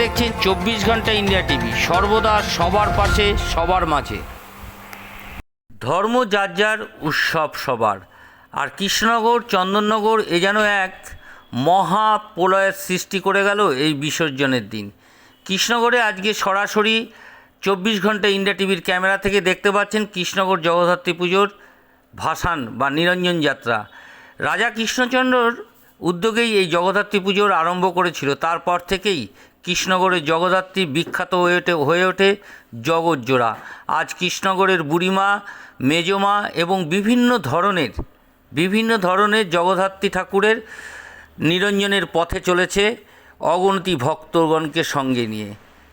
দেখছেন চব্বিশ ঘণ্টা ইন্ডিয়া টিভি। সর্বদা সবার পাশে, সবার মাঝে। ধর্ম যার যার উৎসব সবার। আর কৃষ্ণনগর, চন্দননগর এ যেন এক মহা প্রলয়ের সৃষ্টি করে গেল এই বিসর্জনের দিন। কৃষ্ণনগরে আজকে সরাসরি চব্বিশ ঘণ্টা ইন্ডিয়া টিভির ক্যামেরা থেকে দেখতে পাচ্ছেন কৃষ্ণনগর জগদ্ধাত্রী পুজোর ভাসান বা নিরঞ্জন যাত্রা। রাজা কৃষ্ণচন্দ্রর উদ্যোগেই এই জগদ্ধাত্রী পুজোর আরম্ভ করেছিল। তারপর থেকেই কৃষ্ণনগরের জগদ্ধাত্রী বিখ্যাত হয়ে ওঠে হয়ে ওঠে জগৎজোড়া আজ কৃষ্ণনগরের বুড়িমা, মেজমা এবং বিভিন্ন ধরনের বিভিন্ন ধরনের জগদ্ধাত্রী ঠাকুরের নিরঞ্জনের পথে চলেছে অগণতি ভক্তগণকে সঙ্গে নিয়ে।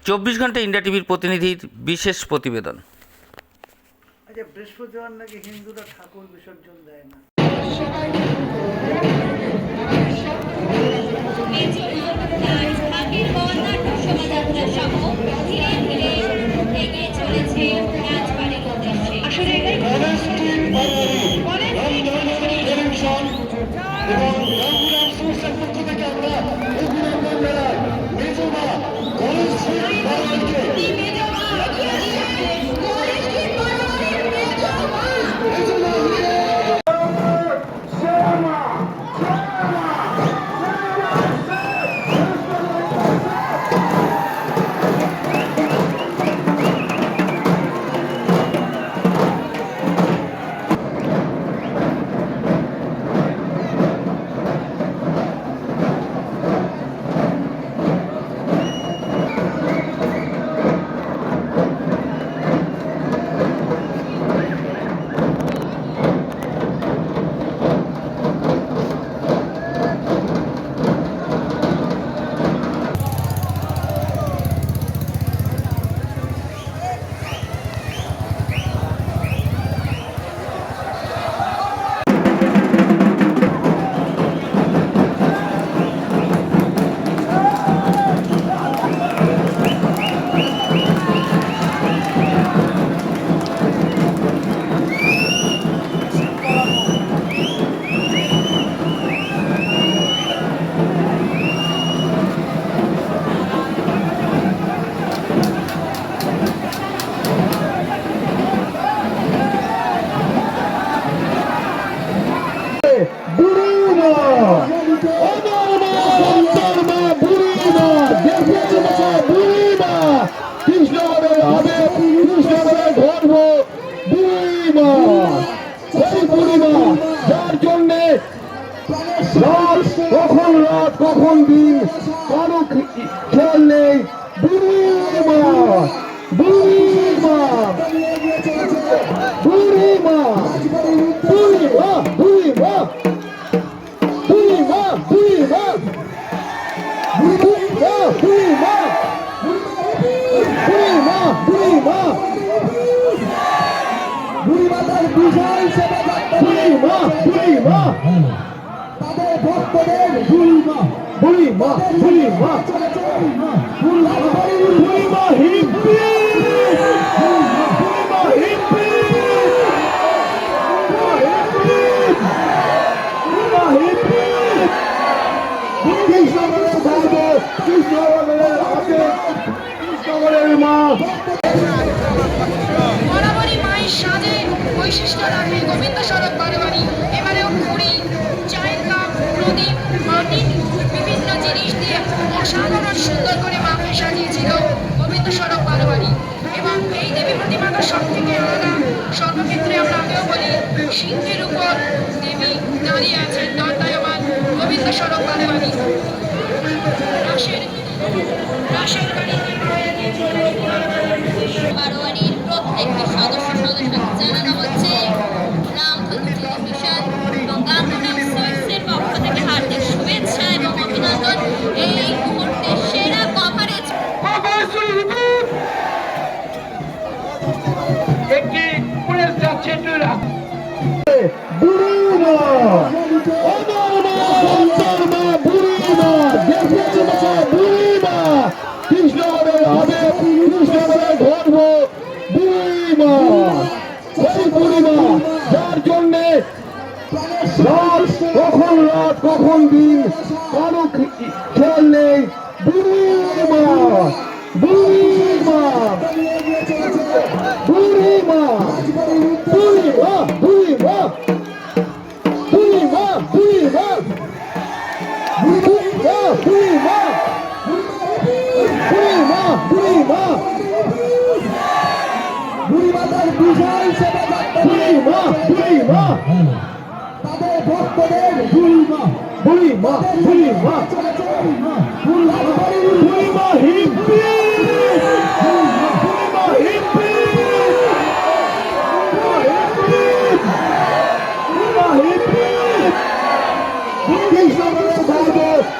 চব্বিশ ঘণ্টা ইন্ডিয়া টিভির প্রতিনিধির বিশেষ প্রতিবেদন। আচ্ছা বৃহস্পতিবার নাকি হিন্দুরা ঠাকুর বিসর্জন দেয় না? Thank you. কৃষ্ণগরের হবে কৃষ্ণগরের ধর্ম বুড়িমা সেই বুড়িমা যার জন্যে রাত কখন রাত কখন দিন কারও খেয়াল নেই বুড়িমা বুড়িমা ভীমা ভূমিমাতার বিশাল সেবা ভূমিমা ভূমিমা তাদের ভক্তদের ভূমিমা ভূমিমা ভূমিমা ভূমিমা ভূমিমা হিপি ভূমিমা হিপি ভূমিমা হিপি ভূমিমা হিপি গোবিন্দ সড়ক বারোয়ারি এবারেও পুরী চায়ের কাপ প্রদীপ মাটির বিভিন্ন জিনিস দিয়ে অসাধারণ সুন্দর করে মাকে সাজিয়েছিল গোবিন্দ সড়ক বারোয়ারি এবং এই দেবী প্রতিমাটা সব থেকে আলাদা। সর্বক্ষেত্রে আমরা আগেও বলি, সিংহের উপর দেবী দাঁড়িয়ে আছেন দণ্ডায়মান গোবিন্দ সড়ক বারোয়ারি রাসের রাসের বারোয়ারির প্রত্যেকটি সদস্য 接对了。মা। বুড়ি মাতার বিশাল সেবা বুড়ি মা বুড়ি মা। তাদের ভক্তদের বুড়ি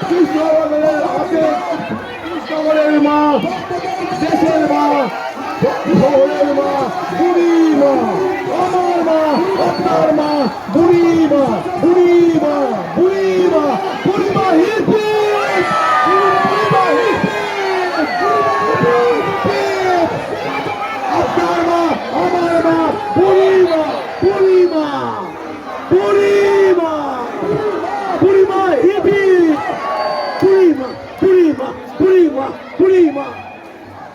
কৃষ্ণ মা দেশের মা শহরের মা বুড়ি মা আমার মা আপনার মা বুড়ি মা বুড়ি মা বুড়ি মা বুড়ি মা হিপি আপনার মা আমার